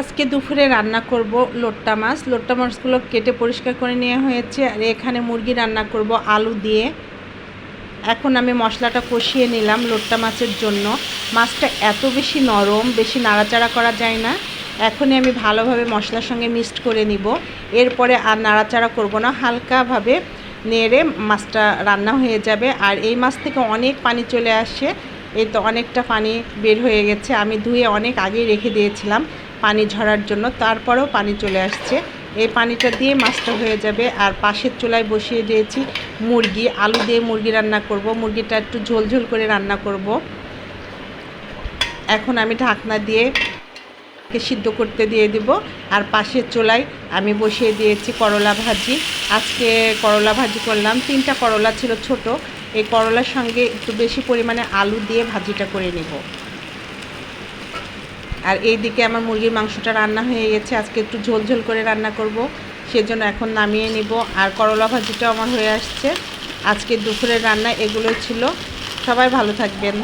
আজকে দুপুরে রান্না করব লোট্টা মাছ। লোট্টা মাছগুলো কেটে পরিষ্কার করে নেওয়া হয়েছে। আর এখানে মুরগি রান্না করব আলু দিয়ে। এখন আমি মশলাটা কষিয়ে নিলাম লোট্টা মাছের জন্য। মাছটা এত বেশি নরম, বেশি নাড়াচাড়া করা যায় না। এখনই আমি ভালোভাবে মশলার সঙ্গে মিক্সড করে নিব। এরপরে আর নাড়াচাড়া করব না, হালকাভাবে নেড়ে মাছটা রান্না হয়ে যাবে। আর এই মাছ থেকে অনেক পানি চলে আসে। এই তো অনেকটা পানি বের হয়ে গেছে। আমি ধুয়ে অনেক আগেই রেখে দিয়েছিলাম। পানি ঝরার জন্য, তারপরেও পানি চলে আসছে। এই পানিটা দিয়ে মাছটা হয়ে যাবে। আর পাশের চুলায় বসিয়ে দিয়েছি মুরগি, আলু দিয়ে মুরগি রান্না করব। মুরগিটা একটু ঝোল ঝোল করে রান্না করব। এখন আমি ঢাকনা দিয়ে সিদ্ধ করতে দিয়ে দিব। আর পাশের চুলায় আমি বসিয়ে দিয়েছি করলা ভাজি। আজকে করলা ভাজি করলাম। তিনটা করলা ছিল ছোট। এই করলার সঙ্গে একটু বেশি পরিমাণে আলু দিয়ে ভাজিটা করে নেব। আর এই দিকে আমার মুরগির মাংসটা রান্না হয়ে গেছে। আজকে একটু ঝোল ঝোল করে রান্না করব। সেজন্য এখন নামিয়ে নিব। আর করলা ভাজিটাও আমার হয়ে আসছে। আজকে দুপুরের রান্না এগুলোই ছিল। সবাই ভালো থাকবেন।